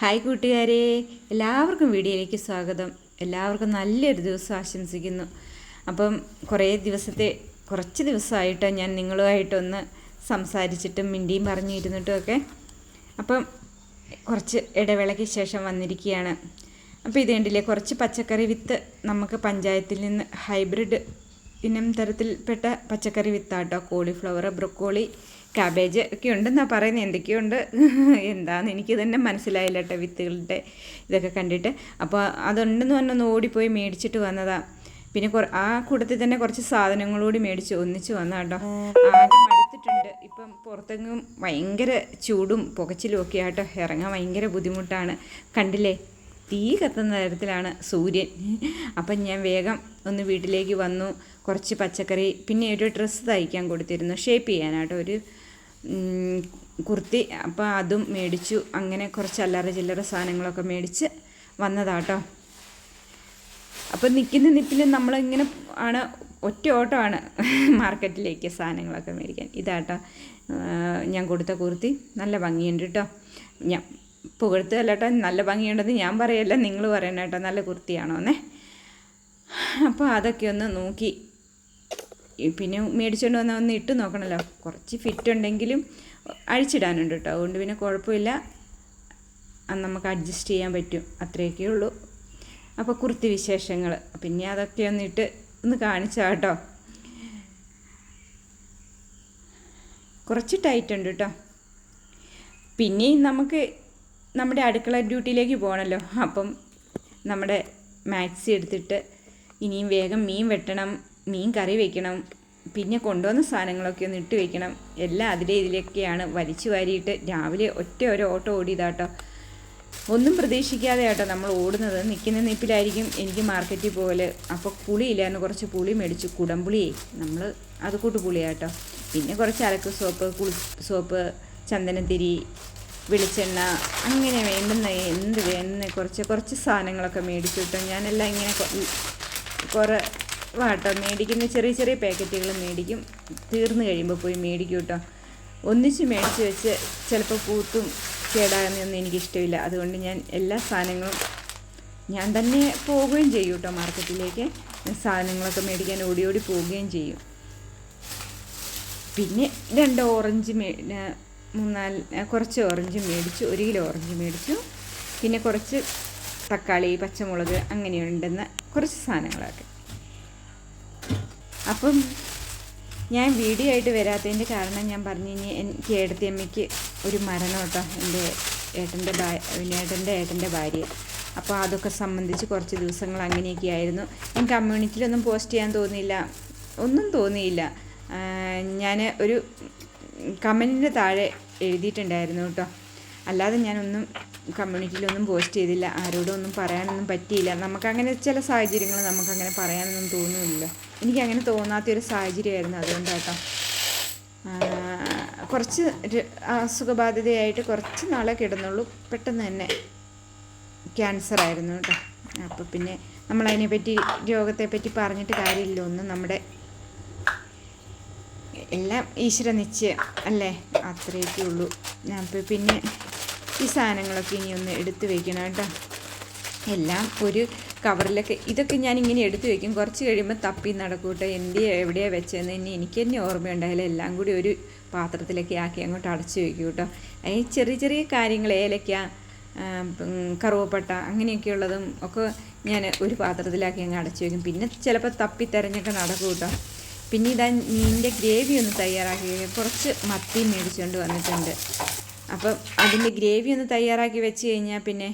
Hi കൂട്ടുകാരെ എല്ലാവർക്കും വീഡിയോയിലേക്ക് സ്വാഗതം. എല്ലാവർക്കും നല്ലൊരു ദിവസം ആശംസിക്കുന്നു. അപ്പം കുറേ ദിവസത്തെ കുറച്ച് ദിവസമായിട്ട് ഞാൻ നിങ്ങളുമായിട്ടൊന്ന് സംസാരിച്ചിട്ടും മിണ്ടിയും പറഞ്ഞിരുന്നിട്ടും ഒക്കെ അപ്പം കുറച്ച് ഇടവേളയ്ക്ക് ശേഷം വന്നിരിക്കുകയാണ്. അപ്പോൾ ഇത് കണ്ടില്ലേ കുറച്ച് പച്ചക്കറി വിത്ത് നമുക്ക് പഞ്ചായത്തിൽ നിന്ന് ഹൈബ്രിഡ് ഇനം തരത്തിൽപ്പെട്ട പച്ചക്കറി വിത്താട്ടോ. കോളിഫ്ലവർ ബ്രൊക്കോളി കാബേജ് ഒക്കെ ഉണ്ടെന്നാണ് പറയുന്നത് എന്തൊക്കെയുണ്ട് എന്താണെന്ന് എനിക്ക് തന്നെ മനസ്സിലായില്ല കേട്ടോ വിത്തുകളുടെ ഇതൊക്കെ കണ്ടിട്ട്. അപ്പോൾ അതുണ്ടെന്ന് പറഞ്ഞൊന്ന് ഓടിപ്പോയി മേടിച്ചിട്ട് വന്നതാ. പിന്നെ കുറ ആ കൂട്ടത്തിൽ തന്നെ കുറച്ച് സാധനങ്ങളൂടി മേടിച്ച് ഒന്നിച്ച് വന്ന കേട്ടോ ആകെ മടുത്തിട്ടുണ്ട് ഇപ്പം പുറത്തെങ്ങും ഭയങ്കര ചൂടും പുകച്ചിലും ഒക്കെ ആട്ടോ. ഇറങ്ങാൻ ഭയങ്കര ബുദ്ധിമുട്ടാണ്. കണ്ടില്ലേ? തീ കത്തുന്ന തരത്തിലാണ് സൂര്യൻ. അപ്പം ഞാൻ വേഗം ഒന്ന് വീട്ടിലേക്ക് വന്നു. കുറച്ച് പച്ചക്കറി പിന്നെ ഒരു ഡ്രസ്സ് തയ്ക്കാൻ കൊടുത്തിരുന്നു. ഷേപ്പ് ചെയ്യാനാട്ടോ. ഒരു കുർത്തി. അപ്പോൾ അതും മേടിച്ചു. അങ്ങനെ കുറച്ച് അല്ലറ ചില്ലറ സാധനങ്ങളൊക്കെ മേടിച്ച് വന്നതാട്ടോ. അപ്പം നിൽക്കുന്ന നിപ്പിൽ നമ്മളിങ്ങനെ ആണ് ഒറ്റ ഓട്ടമാണ് മാർക്കറ്റിലേക്ക് സാധനങ്ങളൊക്കെ മേടിക്കാൻ. ഇതാട്ടോ. ഞാൻ കൊടുത്ത കുർത്തി. നല്ല ഭംഗിയുണ്ട് കേട്ടോ ഞാൻ പുകഴ്ത്തുകയല്ല കേട്ടോ നല്ല ഭംഗിയുണ്ടെന്ന് ഞാൻ പറയല്ല. നിങ്ങൾ പറയണ കേട്ടോ. നല്ല കുർത്തിയാണോ എന്നേ അപ്പോൾ അതൊക്കെ ഒന്ന് നോക്കി പിന്നെ മേടിച്ചുകൊണ്ട് വന്നാൽ ഒന്ന് ഇട്ട് നോക്കണമല്ലോ കുറച്ച് ഫിറ്റ് ഉണ്ടെങ്കിലും അഴിച്ചിടാനുണ്ട് കേട്ടോ അതുകൊണ്ട് പിന്നെ കുഴപ്പമില്ല. നമുക്ക് അഡ്ജസ്റ്റ് ചെയ്യാൻ പറ്റും. അത്രയൊക്കെ ഉള്ളൂ. അപ്പോൾ കുർത്തി വിശേഷങ്ങൾ പിന്നെ അതൊക്കെ ഒന്ന് ഇട്ട് ഒന്ന് കാണിച്ചാ കേട്ടോ കുറച്ച് ടൈറ്റ് ഉണ്ട് കേട്ടോ പിന്നെയും നമുക്ക് നമ്മുടെ അടുക്കള ഡ്യൂട്ടിയിലേക്ക് പോകണമല്ലോ അപ്പം നമ്മുടെ മാക്സി എടുത്തിട്ട് ഇനിയും വേഗം മീൻ വെട്ടണം. മീൻ കറി വെക്കണം പിന്നെ കൊണ്ടുവന്ന സാധനങ്ങളൊക്കെ ഒന്ന് ഇട്ട് വെക്കണം. എല്ലാം അതിലെ ഇതിലൊക്കെയാണ് വലിച്ചു വാരിയിട്ട് രാവിലെ ഒറ്റ ഒരു ഓട്ടോ ഓടിയതാട്ടോ ഒന്നും പ്രതീക്ഷിക്കാതെ കേട്ടോ നമ്മൾ ഓടുന്നത്. നിൽക്കുന്ന നിപ്പിലായിരിക്കും എനിക്ക് മാർക്കറ്റിൽ പോകൽ. അപ്പോൾ പുളിയില്ലായിരുന്നു. കുറച്ച് പുളി മേടിച്ചു. കുടംപുളിയേ. നമ്മൾ അത് കൂട്ട് പുളിയാട്ടോ. പിന്നെ കുറച്ച് അലക്ക് സോപ്പ് കുളി സോപ്പ് ചന്ദനത്തിരി വെളിച്ചെണ്ണ അങ്ങനെ വേണ്ടുന്ന എന്ത് വേണ്ടുന്ന കുറച്ച് കുറച്ച് സാധനങ്ങളൊക്കെ മേടിച്ചു കിട്ടും. ഞാനെല്ലാം ഇങ്ങനെ കുറേ വാട്ടോ. മേടിക്കുന്ന ചെറിയ ചെറിയ പാക്കറ്റുകൾ മേടിക്കും. തീർന്നു കഴിയുമ്പോൾ പോയി മേടിക്കും കേട്ടോ ഒന്നിച്ച് മേടിച്ച് വെച്ച് ചിലപ്പോൾ പൂത്തും കേടാകുന്നതൊന്നും എനിക്കിഷ്ടമില്ല. അതുകൊണ്ട് ഞാൻ എല്ലാ സാധനങ്ങളും ഞാൻ തന്നെ പോവുകയും ചെയ്യും കേട്ടോ മാർക്കറ്റിലേക്ക്. സാധനങ്ങളൊക്കെ മേടിക്കാൻ ഓടി ഓടി പോവുകയും ചെയ്യും. പിന്നെ രണ്ട് ഓറഞ്ച് മേ മൂന്നാൽ കുറച്ച് ഓറഞ്ച് മേടിച്ചു. ഒരു കിലോ ഓറഞ്ച് മേടിച്ചു. പിന്നെ കുറച്ച് തക്കാളി പച്ചമുളക് അങ്ങനെയുണ്ടെന്ന് കുറച്ച് സാധനങ്ങളൊക്കെ. അപ്പം ഞാൻ വീഡിയോ ആയിട്ട് വരാത്തതിന്റെ കാരണം ഞാൻ പറഞ്ഞു കഴിഞ്ഞാൽ എനിക്ക് ഏടത്തിയമ്മയ്ക്ക് ഒരു മരണം കേട്ടോ എന്റെ ഏട്ടന്റെ ഏട്ടന്റെ ഏട്ടന്റെ ഭാര്യ. അപ്പോൾ അതൊക്കെ സംബന്ധിച്ച് കുറച്ച് ദിവസങ്ങൾ അങ്ങനെയൊക്കെ ആയിരുന്നു. ഞാൻ കമ്മ്യൂണിറ്റിയിലൊന്നും പോസ്റ്റ് ചെയ്യാൻ തോന്നിയില്ല ഒന്നും തോന്നിയില്ല. ഞാൻ ഒരു കമന്റിന്റെ താഴെ എഴുതിയിട്ടുണ്ടായിരുന്നു കേട്ടോ. അല്ലാതെ ഞാനൊന്നും കമ്മ്യൂണിറ്റിയിലൊന്നും പോസ്റ്റ് ചെയ്തില്ല. ആരോടും ഒന്നും പറയാനൊന്നും പറ്റിയില്ല. നമുക്കങ്ങനെ ചില സാഹചര്യങ്ങൾ നമുക്കങ്ങനെ പറയാനൊന്നും തോന്നുന്നില്ല. എനിക്കങ്ങനെ തോന്നാത്തൊരു സാഹചര്യമായിരുന്നു അതുകൊണ്ടാട്ടോ. കുറച്ച് അസുഖബാധിതയായിട്ട് കുറച്ച് നാളെ കിടന്നുള്ളൂ. പെട്ടെന്ന് തന്നെ ക്യാൻസർ ആയിരുന്നു കേട്ടോ. അപ്പോൾ പിന്നെ നമ്മളതിനെ പറ്റി രോഗത്തെ പറ്റി പറഞ്ഞിട്ട് കാര്യമില്ല. ഒന്നും നമ്മുടെ എല്ലാം ഈശ്വര നിശ്ചയം അല്ലേ? അത്രയൊക്കെ ഉള്ളൂ. അപ്പോൾ പിന്നെ ഈ സാധനങ്ങളൊക്കെ ഇനി ഒന്ന് എടുത്ത് വെക്കണം കേട്ടോ. എല്ലാം ഒരു കവറിലൊക്കെ ഇതൊക്കെ ഞാൻ ഇങ്ങനെ എടുത്തു വെക്കും. കുറച്ച് കഴിയുമ്പോൾ തപ്പി നടക്കൂട്ടോ. കേട്ടോ എന്റെ എവിടെയാണ് വെച്ചതെന്ന് ഇനി എനിക്ക് തന്നെ ഓർമ്മയുണ്ടായാലും എല്ലാം കൂടി ഒരു പാത്രത്തിലൊക്കെ ആക്കി അങ്ങോട്ട് അടച്ചു വെക്കും കേട്ടോ. ഈ ചെറിയ ചെറിയ കാര്യങ്ങൾ ഏലക്ക കറുവപ്പട്ട അങ്ങനെയൊക്കെയുള്ളതും ഒക്കെ ഞാൻ ഒരു പാത്രത്തിലാക്കി അങ്ങ് അടച്ചു വെക്കും. പിന്നെ ചിലപ്പോൾ തപ്പി തിരഞ്ഞൊക്കെ നടക്കും കേട്ടോ. പിന്നെ ഇതാ മീനിന്റെ ഗ്രേവി ഒന്ന് തയ്യാറാക്കി. കുറച്ച് മത്തി മേടിച്ചുകൊണ്ട് വന്നിട്ടുണ്ട്. അപ്പം അതിന്റെ ഗ്രേവി ഒന്ന് തയ്യാറാക്കി വെച്ച് കഴിഞ്ഞാൽ പിന്നെ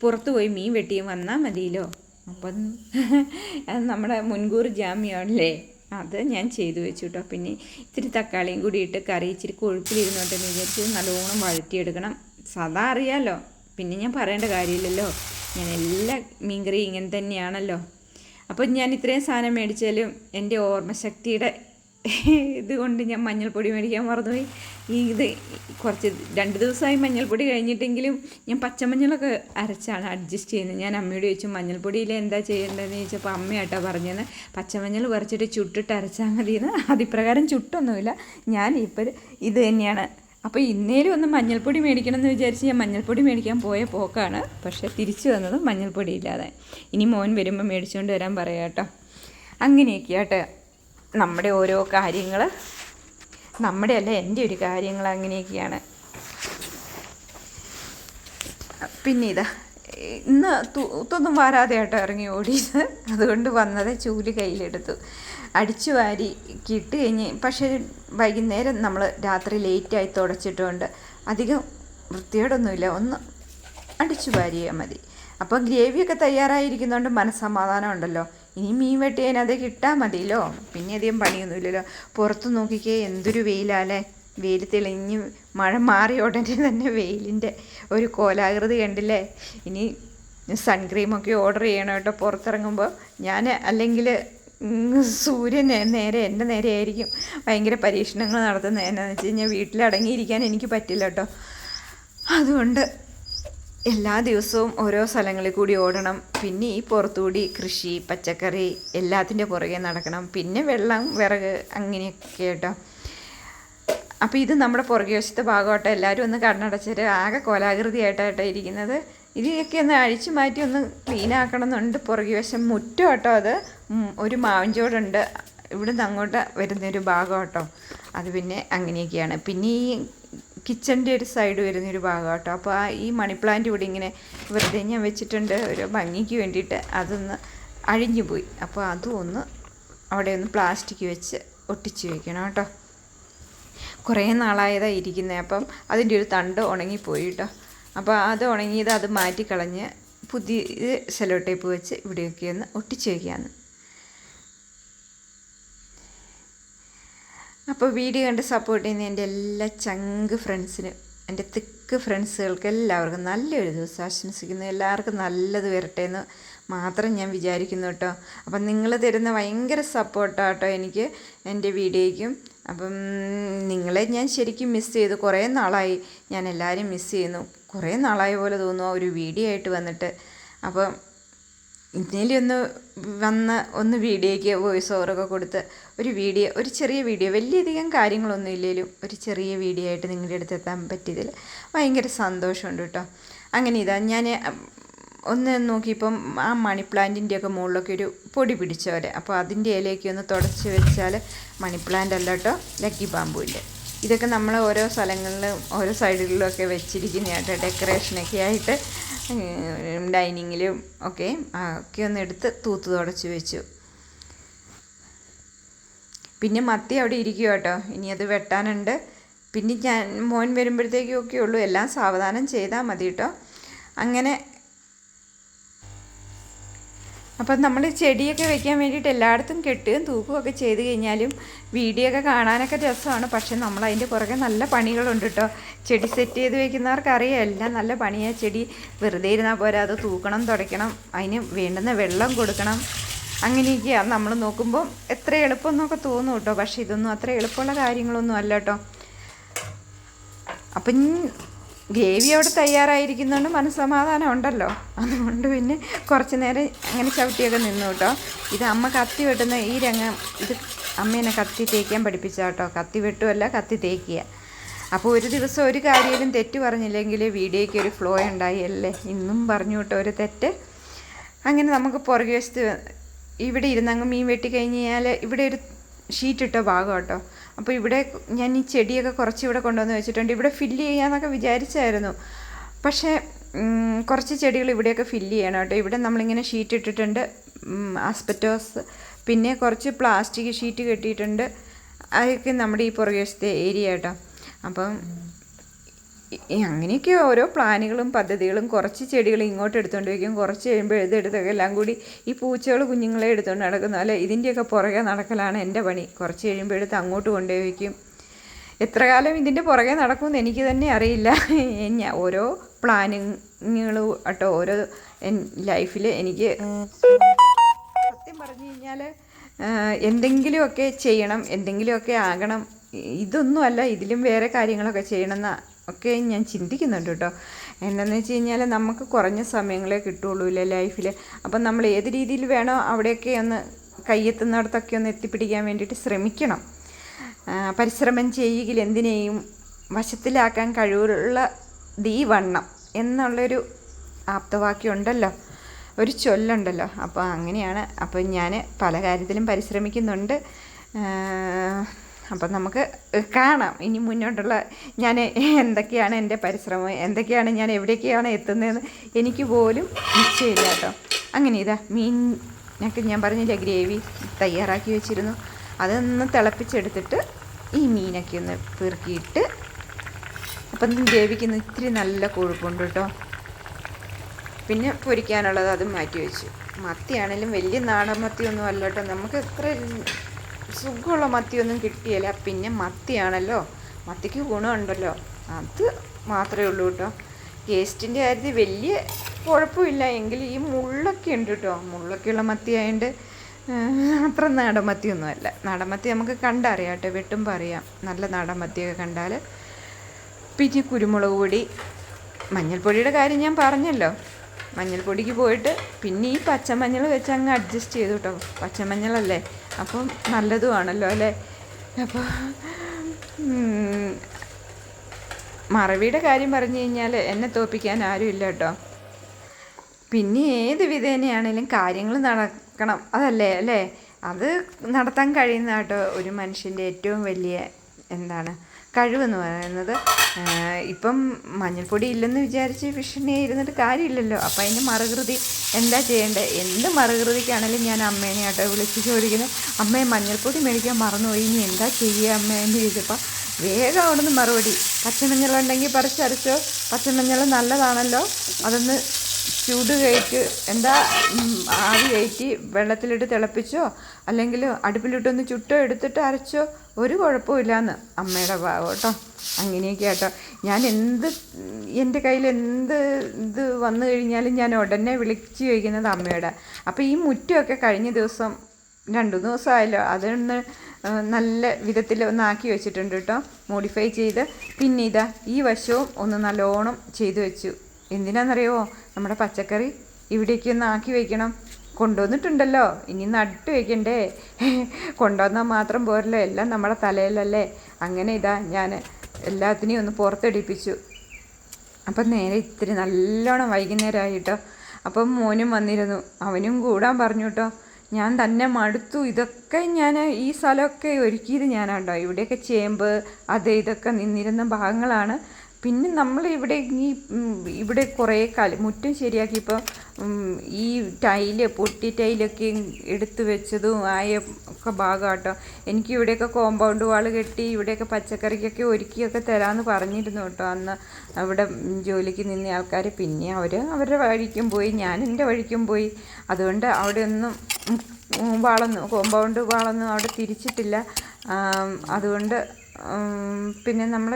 പുറത്ത് പോയി മീൻ വെട്ടിയും വന്നാൽ മതിയല്ലോ. അപ്പം അത് നമ്മുടെ മുൻകൂർ ജാമ്യമാണല്ലേ അത് ഞാൻ ചെയ്തു വെച്ചു കേട്ടോ. പിന്നെ ഇത്തിരി തക്കാളിയും കൂടി ഇട്ട് കറി ഇച്ചിരി കൊഴുപ്പിലിരുന്നോട്ടെ എന്ന് വിചാരിച്ച് നല്ലോണം വഴറ്റിയെടുക്കണം. സദാ അറിയാമല്ലോ പിന്നെ ഞാൻ പറയേണ്ട കാര്യമില്ലല്ലോ. ഞാൻ എല്ലാ മീൻകറിയും ഇങ്ങനെ തന്നെയാണല്ലോ. അപ്പം ഞാൻ ഇത്രയും സാധനം മേടിച്ചാലും എന്റെ ഓർമ്മശക്തിയുടെ ഇതുകൊണ്ട് ഞാൻ മഞ്ഞൾപ്പൊടി മേടിക്കാൻ മറന്നുപോയി. ഈ ഇത് കുറച്ച് രണ്ട് ദിവസമായി മഞ്ഞൾപ്പൊടി കഴിഞ്ഞിട്ടെങ്കിലും ഞാൻ പച്ചമഞ്ഞളൊക്കെ അരച്ചാണ് അഡ്ജസ്റ്റ് ചെയ്യുന്നത്. ഞാൻ അമ്മയോട് ചോദിച്ചു മഞ്ഞൾപ്പൊടിയിൽ എന്താ ചെയ്യേണ്ടതെന്ന്? ചോദിച്ചപ്പോൾ അമ്മയാട്ടോ പറഞ്ഞത് പച്ചമഞ്ഞൾ പറിച്ചിട്ട് ചുട്ടിട്ട് അരച്ചാൽ മതിയെന്ന്. അതിപ്രകാരം ചുട്ടൊന്നുമില്ല. ഞാൻ ഇപ്പോൾ ഇത് തന്നെയാണ്. അപ്പോൾ ഇന്നേലും ഒന്ന് മഞ്ഞൾപ്പൊടി മേടിക്കണം എന്ന് വിചാരിച്ച് ഞാൻ മഞ്ഞൾപ്പൊടി മേടിക്കാൻ പോയ പോക്കാണ്. പക്ഷേ തിരിച്ചു വന്നത് മഞ്ഞൾപ്പൊടി ഇല്ലാതെ ഇനി മോൻ വരുമ്പോൾ മേടിച്ചുകൊണ്ട് വരാൻ പറയാം കേട്ടോ. അങ്ങനെയൊക്കെയാട്ടെ. നമ്മുടെ ഓരോ കാര്യങ്ങൾ നമ്മുടെ അല്ല എന്റെ ഒരു കാര്യങ്ങൾ അങ്ങനെയൊക്കെയാണ്. പിന്നെ ഇതാ ഇന്ന് തൂത്തൊന്നും വാരാതെ ആട്ടോ ഇറങ്ങി ഓടിയത്. അതുകൊണ്ട് വന്നത് ചൂൽ കയ്യിലെടുത്തു. അടിച്ചു വാരി കിട്ട് കഴിഞ്ഞ് പക്ഷേ വൈകുന്നേരം നമ്മൾ രാത്രി ലേറ്റായി തുടച്ചിട്ടുണ്ട്. അധികം വൃത്തിയോടൊന്നുമില്ല ഒന്ന് അടിച്ചു വാരിയാൽ മതി. അപ്പോൾ ഗ്രേവിയൊക്കെ തയ്യാറായിരിക്കുന്നതുകൊണ്ട് മനസ്സമാധാനം ഉണ്ടല്ലോ. ഇനി മീൻ വെട്ടിയാൽ അത് കിട്ടാൽ മതിയല്ലോ. പിന്നെ അധികം പണിയൊന്നുമില്ലല്ലോ. പുറത്ത് നോക്കിക്കേ എന്തൊരു വെയിലാല്ലേ. വെയിൽ തെളിഞ്ഞ് മഴ മാറിയ ഉടനെ തന്നെ വെയിലിന്റെ ഒരു കോലാകൃതി കണ്ടില്ലേ? ഇനി സൺക്രീമൊക്കെ ഓർഡർ ചെയ്യണം കേട്ടോ. പുറത്തിറങ്ങുമ്പോൾ ഞാൻ അല്ലെങ്കിൽ സൂര്യൻ നേരെ എന്റെ നേരെ ആയിരിക്കും ഭയങ്കര പരീക്ഷണങ്ങൾ നടത്തുന്നത്. എന്നാന്ന് വെച്ച് കഴിഞ്ഞാൽ വീട്ടിലടങ്ങിയിരിക്കാൻ എനിക്ക് പറ്റില്ല കേട്ടോ. അതുകൊണ്ട് എല്ലാ ദിവസവും ഓരോ സ്ഥലങ്ങളിൽ കൂടി ഓടണം. പിന്നെ ഈ പുറത്തുകൂടി കൃഷി പച്ചക്കറി എല്ലാത്തിന്റെ പുറകെ നടക്കണം. പിന്നെ വെള്ളം വിറക് അങ്ങനെയൊക്കെ കേട്ടോ. അപ്പോൾ ഇത് നമ്മുടെ പുറകെ വശത്തെ ഭാഗമായിട്ട് എല്ലാവരും ഒന്ന് കണ്ണടച്ചിട്ട് ആകെ കോലാകൃതിയായിട്ടായിട്ടാണ് ഇരിക്കുന്നത്. ഇതിനൊക്കെ ഒന്ന് അഴിച്ചു മാറ്റി ഒന്ന് ക്ലീൻ ആക്കണം എന്നുണ്ട് പുറകെ വശം മുറ്റം കേട്ടോ അത് ഒരു മാവിൻചോടുണ്ട്. ഇവിടുന്ന് അങ്ങോട്ട് വരുന്നൊരു ഭാഗം കേട്ടോ അത് പിന്നെ അങ്ങനെയൊക്കെയാണ്. പിന്നെ ഈ കിച്ചന്റെ ഒരു സൈഡ് വരുന്നൊരു ഭാഗം കേട്ടോ അപ്പോൾ ആ ഈ മണി പ്ലാന്റ് ഇവിടെ ഇങ്ങനെ വെറുതെ ഞാൻ വെച്ചിട്ടുണ്ട്. ഒരു ഭംഗിക്ക് വേണ്ടിയിട്ട് അതൊന്ന് അഴിഞ്ഞു പോയി. അപ്പോൾ അതും ഒന്ന് അവിടെ ഒന്ന് പ്ലാസ്റ്റിക് വെച്ച് ഒട്ടിച്ച് വയ്ക്കണം കേട്ടോ കുറേ നാളായതാണ് ഇരിക്കുന്നത് അപ്പം അതിന്റെ ഒരു തണ്ട് ഉണങ്ങിപ്പോയി കേട്ടോ അപ്പോൾ അത് ഉണങ്ങിയത് അത് മാറ്റിക്കളഞ്ഞ് പുതിയ സെലോ ടേപ്പ് വെച്ച് ഇവിടെയൊക്കെ ഒന്ന് ഒട്ടിച്ച് വയ്ക്കുകയാണ് അപ്പോൾ വീഡിയോ കണ്ട് സപ്പോർട്ട് ചെയ്യുന്ന എന്റെ എല്ലാ ചങ്ക് ഫ്രണ്ട്സിനും എന്റെ തിക്ക് ഫ്രണ്ട്സുകൾക്ക് എല്ലാവർക്കും നല്ലൊരു ദിവസം ആശംസിക്കുന്നു. എല്ലാവർക്കും നല്ലത് വരട്ടെ എന്ന് മാത്രം ഞാൻ വിചാരിക്കുന്നു കേട്ടോ അപ്പം നിങ്ങൾ തരുന്ന ഭയങ്കര സപ്പോർട്ടാട്ടോ എനിക്ക് എന്റെ വീഡിയോയ്ക്കും. അപ്പം നിങ്ങളെ ഞാൻ ശരിക്കും മിസ് ചെയ്തു. കുറേ നാളായി ഞാൻ എല്ലാവരും മിസ് ചെയ്യുന്നു. കുറേ നാളായ പോലെ തോന്നുന്നു ഒരു വീഡിയോ ആയിട്ട് വന്നിട്ട്. അപ്പം ഇന്നലെ ഒന്ന് വന്ന് ഒന്ന് വീഡിയോയ്ക്ക് വോയിസ് ഓവറൊക്കെ കൊടുത്ത് ഒരു വീഡിയോ ഒരു ചെറിയ വീഡിയോ വലിയധികം കാര്യങ്ങളൊന്നും ഇല്ലെങ്കിലും ഒരു ചെറിയ വീഡിയോ ആയിട്ട് നിങ്ങളുടെ അടുത്ത് എത്താൻ പറ്റിയതിൽ ഭയങ്കര സന്തോഷമുണ്ട് കേട്ടോ. അങ്ങനെ ഇതാ ഞാൻ ഒന്ന് നോക്കിയപ്പം ആ മണി പ്ലാന്റിന്റെയൊക്കെ മുകളിലൊക്കെ ഒരു പൊടി പിടിച്ചവരെ അപ്പോൾ അതിന്റെ ഇലയൊക്കെ ഒന്ന് തുടച്ച് വെച്ചാൽ മണി പ്ലാന്റ് അല്ല കേട്ടോ ലക്കി ബാമ്പുവിന്റെ ഇതൊക്കെ നമ്മൾ ഓരോ സ്ഥലങ്ങളിലും ഓരോ സൈഡുകളിലും ഒക്കെ വെച്ചിരിക്കുന്നതായിട്ട് ഡെക്കറേഷനൊക്കെ ആയിട്ട് ഡൈനിങ്ങിലും ഒക്കെ ഒക്കെ ഒന്ന് എടുത്ത് തൂത്ത് തുടച്ച് വെച്ചു. പിന്നെ മത്തി അവിടെ ഇരിക്കുക കേട്ടോ. ഇനി അത് വെട്ടാനുണ്ട്. പിന്നെ ഞാൻ മോൻ വരുമ്പോഴത്തേക്കും ഒക്കെ ഉള്ളൂ എല്ലാം സാവധാനം ചെയ്താൽ മതി കേട്ടോ. അങ്ങനെ അപ്പം നമ്മൾ ചെടിയൊക്കെ വെക്കാൻ വേണ്ടിയിട്ട് എല്ലായിടത്തും കെട്ടുകയും തൂക്കുകയൊക്കെ ചെയ്ത് കഴിഞ്ഞാലും വീഡിയോ ഒക്കെ കാണാനൊക്കെ രസമാണ്. പക്ഷെ നമ്മൾ അതിന്റെ പുറകെ നല്ല പണികളുണ്ട് കേട്ടോ ചെടി സെറ്റ് ചെയ്ത് വെക്കുന്നവർക്ക് എല്ലാം നല്ല പണിയാണ് ചെടി വെറുതെ ഇരുന്നാൽ പോരാ. അത് തൂക്കണം തുടയ്ക്കണം. അതിന് വേണ്ടുന്ന വെള്ളം കൊടുക്കണം. അങ്ങനെയൊക്കെയാണ് നമ്മൾ നോക്കുമ്പോൾ എത്ര എളുപ്പം എന്നൊക്കെ തോന്നും കേട്ടോ പക്ഷേ ഇതൊന്നും അത്ര എളുപ്പമുള്ള കാര്യങ്ങളൊന്നും അല്ല കേട്ടോ അപ്പം ഗ്രേവി അവിടെ തയ്യാറായിരിക്കുന്നതുകൊണ്ട് മനസ്സമാധാനം ഉണ്ടല്ലോ. അതുകൊണ്ട് പിന്നെ കുറച്ച് നേരം അങ്ങനെ ചവിട്ടിയൊക്കെ നിന്നു കേട്ടോ. ഇത് അമ്മ കത്തി വെട്ടുന്ന ഈ രംഗം ഇത് അമ്മേനെ കത്തി തേക്കാൻ പഠിപ്പിച്ച കേട്ടോ. കത്തി വെട്ടുമല്ല കത്തി തേക്കുക. അപ്പോൾ ഒരു ദിവസം ഒരു കാര്യത്തിലും തെറ്റ് പറഞ്ഞില്ലെങ്കിൽ വീഡിയോയ്ക്ക് ഒരു ഫ്ലോ ഉണ്ടായി അല്ലേ? ഇന്നും പറഞ്ഞു കേട്ടോ ഒരു തെറ്റ്. അങ്ങനെ നമുക്ക് പുറകെ വശത്ത് ഇവിടെ ഇരുന്നങ്ങ് മീൻ വെട്ടി കഴിഞ്ഞ് കഴിഞ്ഞാൽ ഇവിടെ ഒരു ഷീറ്റ് ഇട്ട ഭാഗം കേട്ടോ. അപ്പോൾ ഇവിടെ ഞാൻ ഈ ചെടിയൊക്കെ കുറച്ച് ഇവിടെ കൊണ്ടുവന്ന് വെച്ചിട്ടുണ്ട്. ഇവിടെ ഫില്ല് ചെയ്യാമെന്നൊക്കെ വിചാരിച്ചായിരുന്നു. പക്ഷേ കുറച്ച് ചെടികൾ ഇവിടെയൊക്കെ ഫില്ല് ചെയ്യണം കേട്ടോ. ഇവിടെ നമ്മളിങ്ങനെ ഷീറ്റ് ഇട്ടിട്ടുണ്ട്. ആസ്പെറ്റോസ് പിന്നെ കുറച്ച് പ്ലാസ്റ്റിക് ഷീറ്റ് കെട്ടിയിട്ടുണ്ട്. അതൊക്കെ നമ്മുടെ ഈ പുറകേശത്തെ ഏരിയ കേട്ടോ അപ്പം അങ്ങനെയൊക്കെ ഓരോ പ്ലാനുകളും പദ്ധതികളും കുറച്ച് ചെടികൾ ഇങ്ങോട്ട് എടുത്തുകൊണ്ട് വയ്ക്കും കുറച്ച് കഴിയുമ്പോൾ എഴുതെടുത്തൊക്കെ എല്ലാം കൂടി ഈ പൂച്ചകൾ കുഞ്ഞുങ്ങളെ എടുത്തുകൊണ്ട് നടക്കുന്നു. അല്ലെ ഇതിന്റെയൊക്കെ പുറകെ നടക്കലാണ് എന്റെ പണി. കുറച്ച് കഴിയുമ്പോൾ എടുത്ത് അങ്ങോട്ട് കൊണ്ടുപോയി വയ്ക്കും. എത്ര കാലം ഇതിന്റെ പുറകെ നടക്കുമെന്ന് എനിക്ക് തന്നെ അറിയില്ല. ഞാൻ ഓരോ പ്ലാനിങ്ങുകളും കേട്ടോ ഓരോ ലൈഫിൽ എനിക്ക് സത്യം പറഞ്ഞു കഴിഞ്ഞാൽ എന്തെങ്കിലുമൊക്കെ ചെയ്യണം എന്തെങ്കിലുമൊക്കെ ആകണം. ഇതൊന്നുമല്ല ഇതിലും വേറെ കാര്യങ്ങളൊക്കെ ചെയ്യണമെന്ന ഒക്കെ ഞാൻ ചിന്തിക്കുന്നുണ്ട് കേട്ടോ. എന്നാന്ന് വെച്ച് കഴിഞ്ഞാൽ നമുക്ക് കുറഞ്ഞ സമയങ്ങളെ കിട്ടുള്ളൂ ഇല്ലേ ലൈഫിൽ അപ്പം നമ്മൾ ഏത് രീതിയിൽ വേണോ അവിടെയൊക്കെ ഒന്ന് കയ്യെത്തുന്നിടത്തൊക്കെ ഒന്ന് എത്തിപ്പിടിക്കാൻ വേണ്ടിയിട്ട് ശ്രമിക്കണം. പരിശ്രമം ചെയ്യുകിൽ എന്തിനേയും വശത്തിലാക്കാൻ കഴിവുള്ള ദീ വണ്ണം എന്നുള്ളൊരു ആപ്തവാക്യമുണ്ടല്ലോ ഒരു ചൊല്ലുണ്ടല്ലോ. അപ്പോൾ അങ്ങനെയാണ്. അപ്പോൾ ഞാൻ പല കാര്യത്തിലും പരിശ്രമിക്കുന്നുണ്ട്. അപ്പം നമുക്ക് കാണാം. ഇനി മുന്നോട്ടുള്ള ഞാൻ എന്തൊക്കെയാണ് എന്റെ പരിശ്രമം എന്തൊക്കെയാണ് ഞാൻ എവിടെയൊക്കെയാണ് എത്തുന്നതെന്ന് എനിക്ക് പോലും നിശ്ചയമില്ല കേട്ടോ. അങ്ങനെ ഇതാ മീൻ ഞങ്ങൾക്ക് ഞാൻ പറഞ്ഞില്ല ഗ്രേവി തയ്യാറാക്കി വെച്ചിരുന്നു. അതൊന്ന് തിളപ്പിച്ചെടുത്തിട്ട് ഈ മീനൊക്കെ ഒന്ന് പെറുക്കിയിട്ട് അപ്പം ഗ്രേവിക്ക് ഇന്ന് ഇത്തിരി നല്ല കൊഴുപ്പുണ്ട് കേട്ടോ. പിന്നെ പൊരിക്കാനുള്ളത് അതും മാറ്റി വെച്ചു. മത്തിയാണെങ്കിലും വലിയ നാടൻ മത്തിയൊന്നും അല്ല കേട്ടോ. നമുക്ക് ഇത്ര സുഖമുള്ള മത്തിയൊന്നും കിട്ടിയില്ല. പിന്നെ മത്തിയാണല്ലോ. മത്തിക്ക് ഗുണമുണ്ടല്ലോ. അത് മാത്രമേ ഉള്ളൂ കേട്ടോ. ടേസ്റ്റിന്റെ കാര്യത്തിൽ വലിയ കുഴപ്പമില്ല. എങ്കിൽ ഈ മുള്ളൊക്കെ ഉണ്ട് കേട്ടോ. മുള്ളൊക്കെയുള്ള മത്തി ആയതുകൊണ്ട് അത്ര നാടൻ മത്തിയൊന്നുമല്ല മത്തി നമുക്ക് കണ്ടറിയാം കേട്ടോ. വെട്ടുമ്പോൾ അറിയാം. നല്ല നാടൻ മത്തിയൊക്കെ കണ്ടാൽ. പിന്നെ കുരുമുളക് പൊടി. മഞ്ഞൾപ്പൊടിയുടെ കാര്യം ഞാൻ പറഞ്ഞല്ലോ. മഞ്ഞൾപ്പൊടിക്ക് പോയിട്ട് പിന്നെ ഈ പച്ചമഞ്ഞൾ വെച്ച് അങ്ങ് അഡ്ജസ്റ്റ് ചെയ്തു കേട്ടോ. പച്ചമഞ്ഞളല്ലേ? അപ്പം നല്ലതുമാണല്ലോ അല്ലേ? അപ്പോൾ മറവിയുടെ കാര്യം പറഞ്ഞു കഴിഞ്ഞാൽ എന്നെ തോപ്പിക്കാൻ ആരുമില്ല കേട്ടോ. പിന്നെ ഏത് വിധേനയാണേലും കാര്യങ്ങൾ നടക്കണം അതല്ലേ അല്ലേ? അത് നടത്താൻ കഴിയുന്ന കേട്ടോ ഒരു മനുഷ്യന്റെ ഏറ്റവും വലിയ എന്താണ് കഴിവെന്ന് പറയുന്നത്. ഇപ്പം മഞ്ഞൾപ്പൊടി ഇല്ലെന്ന് വിചാരിച്ച് ഭീഷണി ഇരുന്നിട്ട് കാര്യമില്ലല്ലോ. അപ്പം അതിന്റെ മറുകൃതി എന്താ ചെയ്യേണ്ടത് എന്ത് മറുകൃതിക്കാണെങ്കിലും ഞാൻ അമ്മേനെ ആട്ടോ വിളിച്ച് ചോദിക്കുന്നത് അമ്മയെ മഞ്ഞൾപ്പൊടി മേടിക്കാൻ മറന്നുപോയി. ഇനി എന്താ ചെയ്യുക അമ്മേന്ന് ചോദിച്ചപ്പോൾ വേഗം അവിടുന്ന് മറുപടി. പച്ചമഞ്ഞളുണ്ടെങ്കിൽ പറിച്ചരച്ചോ. പച്ചമഞ്ഞൾ നല്ലതാണല്ലോ. അതൊന്ന് ചൂട് കയറ്റി എന്താ ആവി കയറ്റി വെള്ളത്തിലിട്ട് തിളപ്പിച്ചോ അല്ലെങ്കിൽ അടുപ്പിലിട്ടൊന്ന് ചുട്ടോ എടുത്തിട്ട് അരച്ചോ ഒരു കുഴപ്പമില്ലാന്ന് അമ്മയുടെ ഭാവം കേട്ടോ. അങ്ങനെയൊക്കെ കേട്ടോ ഞാൻ എന്ത് എന്റെ കയ്യിൽ എന്ത് ഇത് വന്നു കഴിഞ്ഞാലും ഞാൻ ഉടനെ വിളിച്ചു ചോദിക്കുന്നത് അമ്മയുടെ. അപ്പോൾ ഈ മുറ്റമൊക്കെ കഴിഞ്ഞ ദിവസം രണ്ടു ദിവസമായല്ലോ അതൊന്ന് നല്ല വിധത്തിൽ ഒന്ന് ആക്കി വെച്ചിട്ടുണ്ട് കേട്ടോ. മോഡിഫൈ ചെയ്ത് പിന്നെ ഇതാ ഈ വശവും ഒന്ന് നല്ലോണം ചെയ്തു വെച്ചു. എന്തിനാണെന്നറിയുമോ നമ്മുടെ പച്ചക്കറി ഇവിടേക്ക് ഒന്ന് ആക്കി വയ്ക്കണം കൊണ്ടുവന്നിട്ടുണ്ടല്ലോ. ഇനി നട്ട് വയ്ക്കണ്ടേ കൊണ്ടുവന്നാൽ മാത്രം പോരല്ലോ. എല്ലാം നമ്മുടെ തലയിലല്ലേ. അങ്ങനെ ഇതാ ഞാൻ എല്ലാത്തിനെയും ഒന്ന് പുറത്തെടുപ്പിച്ചു. അപ്പം നേരെ ഇത്തിരി നല്ലോണം വൈകുന്നേരമായിട്ടോ. അപ്പം മോനും വന്നിരുന്നു. അവനും കൂടാൻ പറഞ്ഞു കേട്ടോ. ഞാൻ തന്നെ മടുത്തു. ഇതൊക്കെ ഞാൻ ഈ സ്ഥലമൊക്കെ ഒരുക്കിയത് ഞാനാണ്ടോ? ഇവിടെയൊക്കെ ചേമ്പ് അത് ഇതൊക്കെ നിന്നിരുന്ന ഭാഗങ്ങളാണ്. പിന്നെ നമ്മൾ ഇവിടെ ഈ ഇവിടെ കുറേ കാലം മുറ്റം ശരിയാക്കിയപ്പോൾ ഈ ടൈൽ പൊട്ടി ടൈലൊക്കെ എടുത്തു വെച്ചതും ആയ ഒക്കെ ഭാഗമാട്ടോ എനിക്ക് ഇവിടെയൊക്കെ കോമ്പൗണ്ട് വാൾ കെട്ടി ഇവിടെയൊക്കെ പച്ചക്കറിക്കൊക്കെ ഒരുക്കിയൊക്കെ തരാമെന്ന് പറഞ്ഞിരുന്നു കേട്ടോ അന്ന്. അവിടെ ജോലിക്ക് നിന്ന ആൾക്കാർ പിന്നെ അവർ അവരുടെ വഴിക്കും പോയി ഞാൻ എന്റെ വഴിക്കും പോയി. അതുകൊണ്ട് അവിടെ ഒന്നും വളർന്നു കോമ്പൗണ്ട് വളർന്നു അവിടെ തിരിച്ചിട്ടില്ല. അതുകൊണ്ട് പിന്നെ നമ്മൾ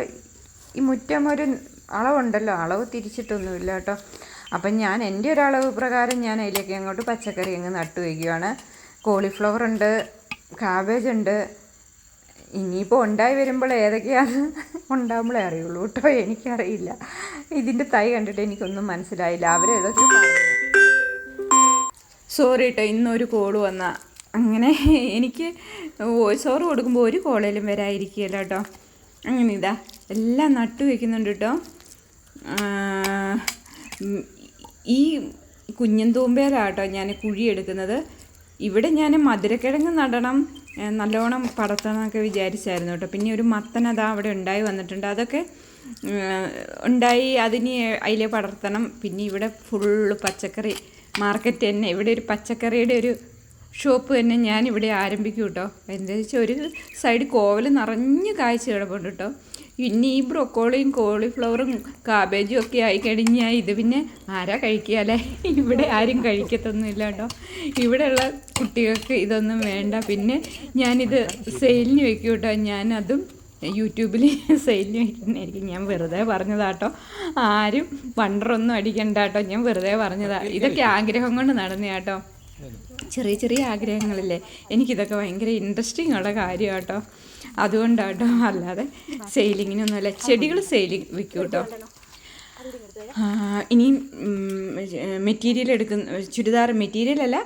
ഈ മുറ്റം ഒരു അളവുണ്ടല്ലോ അളവ് തിരിച്ചിട്ടൊന്നുമില്ല കേട്ടോ. അപ്പം ഞാൻ എന്റെ ഒരു അളവ് പ്രകാരം ഞാൻ അതിലേക്ക് അങ്ങോട്ട് പച്ചക്കറി അങ്ങ് നട്ടു വയ്ക്കുകയാണ് കോളിഫ്ലവർ ഉണ്ട് കാബേജ് ഉണ്ട്. ഇനിയിപ്പോൾ ഉണ്ടായി വരുമ്പോൾ ഏതൊക്കെയാണ് ഉണ്ടാകുമ്പോഴേ അറിയുള്ളൂ കേട്ടോ എനിക്കറിയില്ല. ഇതിന്റെ തൈ കണ്ടിട്ട് എനിക്കൊന്നും മനസ്സിലായില്ല. അവരേതൊക്കെ സോറി കേട്ടോ ഇന്നൊരു കോൾ വന്ന. അങ്ങനെ എനിക്ക് വോയിസ് ഓവർ കൊടുക്കുമ്പോൾ ഒരു കോളേലും വരാതിരിക്കുകയല്ലോ കേട്ടോ. അങ്ങനെ ഇതാ. എല്ലാം നട്ടു വയ്ക്കുന്നുണ്ട് കേട്ടോ. ഈ കുഞ്ഞൻ തൂമ്പയിലാട്ടോ ഞാൻ കുഴിയെടുക്കുന്നത് ഇവിടെ ഞാൻ മധുരക്കിഴങ്ങ് നടണം നല്ലോണം പടർത്തണമെന്നൊക്കെ വിചാരിച്ചായിരുന്നു കേട്ടോ. പിന്നെ ഒരു മത്തൻ അതാ അവിടെ ഉണ്ടായി വന്നിട്ടുണ്ട്. അതൊക്കെ ഉണ്ടായി അതിന് അതിലെ പടർത്തണം. പിന്നെ ഇവിടെ ഫുള്ള് പച്ചക്കറി മാർക്കറ്റ് തന്നെ. ഇവിടെ ഒരു പച്ചക്കറിയുടെ ഒരു ഷോപ്പ് തന്നെ ഞാൻ ഇവിടെ ആരംഭിക്കും കേട്ടോ. എന്താ വെച്ചാൽ ഒരു സൈഡ് കോവൽ നിറഞ്ഞ് കാഴ്ച കിടപ്പുണ്ട് കേട്ടോ. പിന്നെ ഈ ബ്രൊക്കോളിയും കോളിഫ്ലവറും കാബേജും ഒക്കെ ആയി കഴിഞ്ഞാൽ ഇത് പിന്നെ ആരാ കഴിക്കുക അല്ലേ? ഇവിടെ ആരും കഴിക്കത്തൊന്നുമില്ല കേട്ടോ. ഇവിടെയുള്ള കുട്ടികൾക്ക് ഇതൊന്നും വേണ്ട. പിന്നെ ഞാനിത് സെയിലിന് വെക്കും കേട്ടോ. ഞാനതും യൂട്യൂബിൽ സെയിലിന് വെക്കുന്നതായിരിക്കും. ഞാൻ വെറുതെ പറഞ്ഞതാട്ടോ ആരും വണ്ടറൊന്നും അടിക്കണ്ട കേട്ടോ. ഞാൻ വെറുതെ പറഞ്ഞതാ. ഇതൊക്കെ ആഗ്രഹം കൊണ്ട് നടന്നു കേട്ടോ. ചെറിയ ചെറിയ ആഗ്രഹങ്ങളില്ലേ? എനിക്കിതൊക്കെ ഭയങ്കര ഇൻട്രസ്റ്റിംഗ് ഉള്ള കാര്യം കേട്ടോ അതുകൊണ്ടാട്ടോ. അല്ലാതെ സെയിലിങ്ങിനൊന്നുമല്ല. ചെടികൾ സെയിലിങ് വിൽക്കും കേട്ടോ ഇനിയും മെറ്റീരിയൽ എടുക്കുന്ന ചുരിദാർ മെറ്റീരിയൽ അല്ല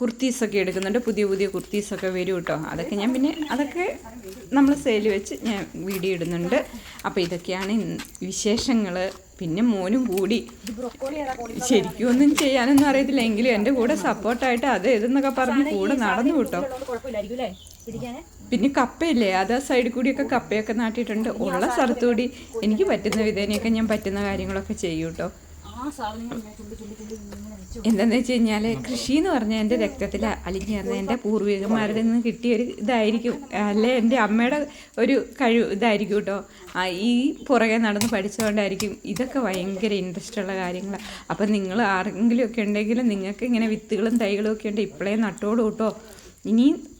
കുർത്തീസൊക്കെ എടുക്കുന്നുണ്ട്. പുതിയ പുതിയ കുർത്തീസൊക്കെ വരും കേട്ടോ അതൊക്കെ ഞാൻ പിന്നെ അതൊക്കെ നമ്മൾ സെയിൽ വെച്ച് ഞാൻ വീഡിയോ ഇടുന്നുണ്ട്. അപ്പോൾ ഇതൊക്കെയാണ് വിശേഷങ്ങൾ പിന്നെ മോനും കൂടി. ശരിക്കും ഒന്നും ചെയ്യാനൊന്നും അറിയത്തില്ല. എങ്കിലും എന്റെ കൂടെ സപ്പോർട്ടായിട്ട് അത് ഇതെന്നൊക്കെ പറഞ്ഞ് കൂടെ നടന്നു കേട്ടോ. പിന്നെ കപ്പയില്ലേ? അത് സൈഡിൽ കൂടിയൊക്കെ കപ്പയൊക്കെ നാട്ടിയിട്ടുണ്ട്. ഉള്ള സ്ഥലത്തുകൂടി എനിക്ക് പറ്റുന്ന വിധേനയൊക്കെ ഞാൻ പറ്റുന്ന കാര്യങ്ങളൊക്കെ ചെയ്യൂട്ടോ. ആ സാധനങ്ങൾ ഇങ്ങനെ വെച്ച് കഴിഞ്ഞാൽ കൃഷി എന്ന് പറഞ്ഞാൽ എന്റെ രക്തത്തിൽ അലിഞ്ഞേർന്ന എന്റെ പൂർവികന്മാരുടെ നിന്ന് കിട്ടിയൊരു ഇതായിരിക്കും. അല്ലെ? എന്റെ അമ്മയുടെ ഒരു കഴിവ് ഇതായിരിക്കും കേട്ടോ. ഈ പുറകെ നടന്ന് പഠിച്ചുകൊണ്ടായിരിക്കും ഇതൊക്കെ ഭയങ്കര ഇൻട്രസ്റ്റ് ഉള്ള കാര്യങ്ങളാണ് അപ്പം നിങ്ങൾ ആരെങ്കിലും ഒക്കെ ഉണ്ടെങ്കിൽ നിങ്ങൾക്ക് ഇങ്ങനെ വിത്തുകളും തൈകളും ഒക്കെ ഉണ്ട്. ഇപ്പോഴേ നട്ടോളൂ കേട്ടോ. ഇനിയും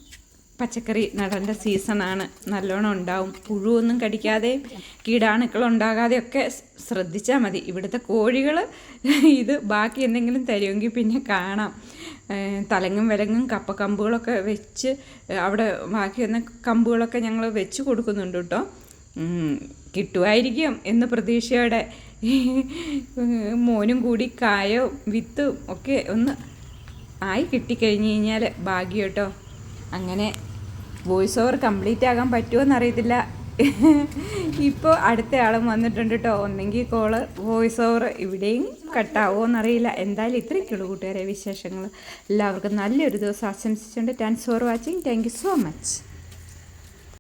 പച്ചക്കറി നടേണ്ട സീസണാണ്. നല്ലോണം ഉണ്ടാവും. പുഴുവൊന്നും കടിക്കാതെയും കീടാണുക്കൾ ഉണ്ടാകാതെയൊക്കെ ശ്രദ്ധിച്ചാൽ മതി. ഇവിടുത്തെ കോഴികൾ ഇത് ബാക്കി എന്തെങ്കിലും തരുമെങ്കിൽ പിന്നെ കാണാം. തലങ്ങും വിലങ്ങും കപ്പ കമ്പുകളൊക്കെ വെച്ച് അവിടെ ബാക്കി വന്ന കമ്പുകളൊക്കെ ഞങ്ങൾ വെച്ച് കൊടുക്കുന്നുണ്ട് കേട്ടോ. കിട്ടുമായിരിക്കും എന്ന് പ്രതീക്ഷയോടെ. മോനും കൂടി കായോ വിത്തും ഒക്കെ ഒന്ന് ആയി കിട്ടിക്കഴിഞ്ഞ് കഴിഞ്ഞാൽ ഭാഗ്യം കേട്ടോ. അങ്ങനെ വോയിസ് ഓവർ കംപ്ലീറ്റ് ആകാൻ പറ്റുമോ എന്നറിയത്തില്ല ഇപ്പോൾ അടുത്തയാളും വന്നിട്ടുണ്ട് കേട്ടോ ഒന്നെങ്കിൽ കോൾ വോയിസ് ഓവർ ഇവിടെയും കട്ടാവോ എന്നറിയില്ല എന്തായാലും ഇത്രയൊക്കെയുള്ളൂ കൂട്ടുകാരെ വിശേഷങ്ങൾ എല്ലാവർക്കും നല്ലൊരു ദിവസം ആശംസിച്ചുകൊണ്ട് thanks for watching thank so much